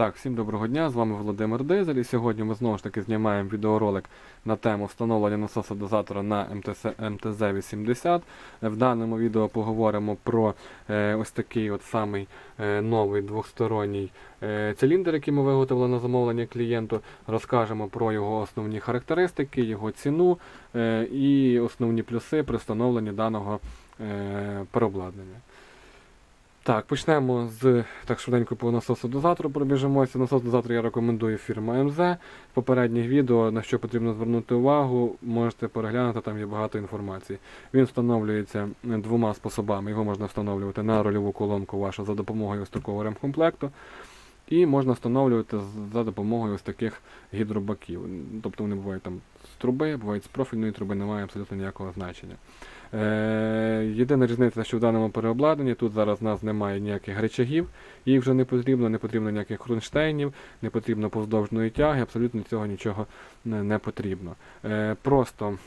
Так, всім доброго дня, з вами Володимир Дизель. І сьогодні ми знову ж таки знімаємо відеоролик на тему встановлення насосодозатора на МТЗ, МТЗ-80. В даному відео поговоримо про е, ось такий от самий е, новий двосторонній е, циліндр, який ми виготовили на замовлення клієнту. Розкажемо про його основні характеристики, його ціну е, і основні плюси при встановленні даного е, переобладнання. Так, почнемо з так швиденько по насосу дозатору пробіжимося. Насос дозатору я рекомендую фірма МЗ. В попередніх відео, на що потрібно звернути увагу, можете переглянути, там є багато інформації. Він встановлюється двома способами. Його можна встановлювати на рольову колонку вашу за допомогою ось такого ремкомплекту. І можна встановлювати за допомогою ось таких гідробаків. Тобто вони бувають там з труби, бувають з профільної труби, немає абсолютно ніякого значення. Е, єдина різниця, що в даному переобладнанні тут зараз у нас немає ніяких речагів, їх вже не потрібно, не потрібно ніяких кронштейнів, не потрібно повздовжної тяги, абсолютно цього нічого не, не потрібно. Е, просто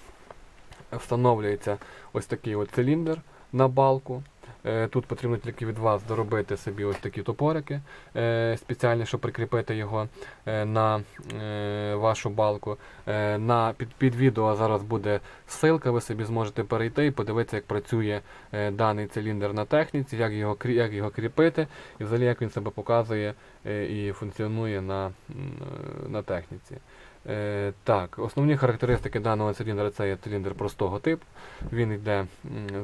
встановлюється ось такий от циліндр на балку. Е, Тут потрібно тільки від вас доробити собі ось такі топорики е, спеціальні, щоб прикріпити його е, на вашу балку. На під, під відео зараз буде ссылка, ви собі зможете перейти і подивитися, як працює даний циліндр на техніці, як його, як його кріпити, і взагалі як він себе показує і функціонує на, на техніці. Е, так, основні характеристики даного циліндра це є циліндр простого типу. Він йде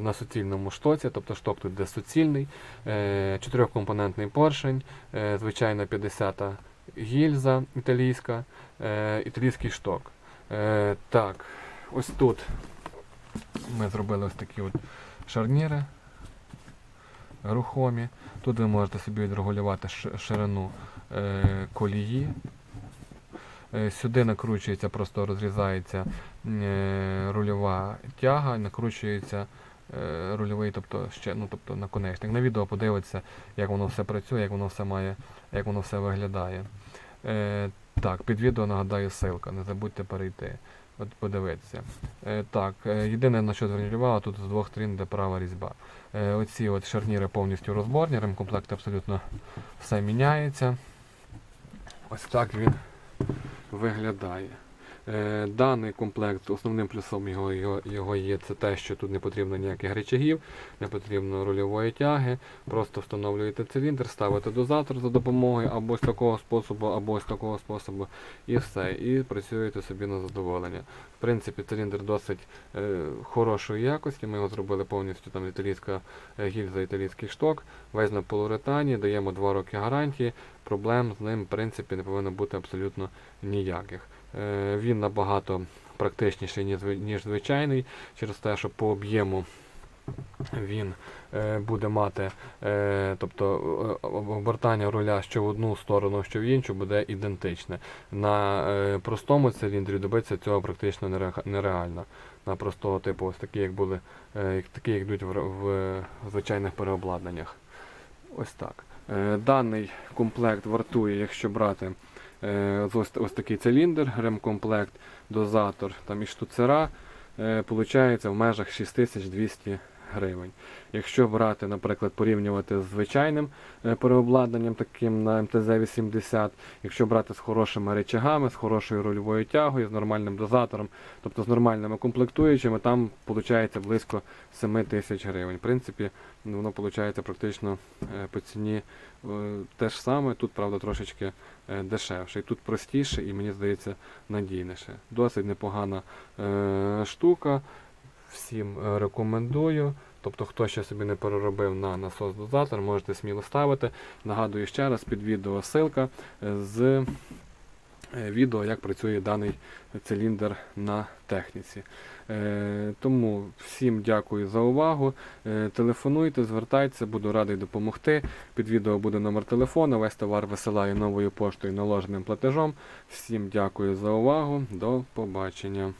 на суцільному штоці, тобто шток тут йде суцільний, е, чотирьохкомпонентний поршень, е, звичайна 50-та гільза італійська, е, італійський шток. Е, так, ось тут ми зробили ось такі от шарніри рухомі. Тут ви можете собі відрегулювати ширину е, колії. Е, Сюди накручується, просто розрізається е, рульова тяга, накручується е, рульовий, тобто ще, ну, тобто наконечник. На відео подивитися, як воно все працює, як воно все має, як воно все виглядає. Так, під відео нагадаю ссылка, не забудьте перейти. От подивитися. Так, єдине на що зверніть тут з двох сторін де права різьба. Оці от шарніри повністю розборні, ремкомплект абсолютно все міняється. Ось так він виглядає. Е, Даний комплект, основним плюсом його, його, його є це те, що тут не потрібно ніяких речагів, не потрібно рульової тяги. Просто встановлюєте циліндр, ставите дозатор за допомогою або з такого способу, або з такого способу, і все. І працюєте собі на задоволення. В принципі, циліндр досить е, хорошої якості. Ми його зробили повністю там італійська е, гільза, італійський шток, весь на полуретані, даємо 2 роки гарантії. Проблем з ним в принципі не повинно бути абсолютно ніяких. Е, Він набагато практичніший, ніж звичайний, через те, що по об'єму він е, буде мати, е, тобто обертання руля що в одну сторону, що в іншу буде ідентичне. На простому циліндрі добитися цього практично нереально. На простого типу, ось такі, як були, такі, як йдуть в звичайних переобладнаннях. Ось так. Е, Даний комплект вартує, якщо брати е, ось, ось такий циліндр, ремкомплект, дозатор там і штуцера, виходить получається в межах 6200 гривень. Якщо брати, наприклад, порівнювати з звичайним е, переобладнанням, таким на МТЗ-80, якщо брати з хорошими речагами, з хорошою рульовою тягою, з нормальним дозатором, тобто з нормальними комплектуючими, там виходить близько 7 тисяч гривень. В принципі, ну, воно виходить практично е, по ціні е, те ж саме, тут, правда, трошечки дешевше. І тут простіше і мені здається надійніше. Досить непогана штука. Всім е, рекомендую. Тобто, хто ще собі не переробив на насос дозатор, можете сміло ставити. Нагадую ще раз під відео ссылка е, з е, відео, як працює даний циліндр на техніці. Тому всім дякую за увагу. Телефонуйте, звертайтеся, буду радий допомогти. Під відео буде номер телефона. Весь товар висилаю новою поштою наложеним платежом. Всім дякую за увагу. До побачення.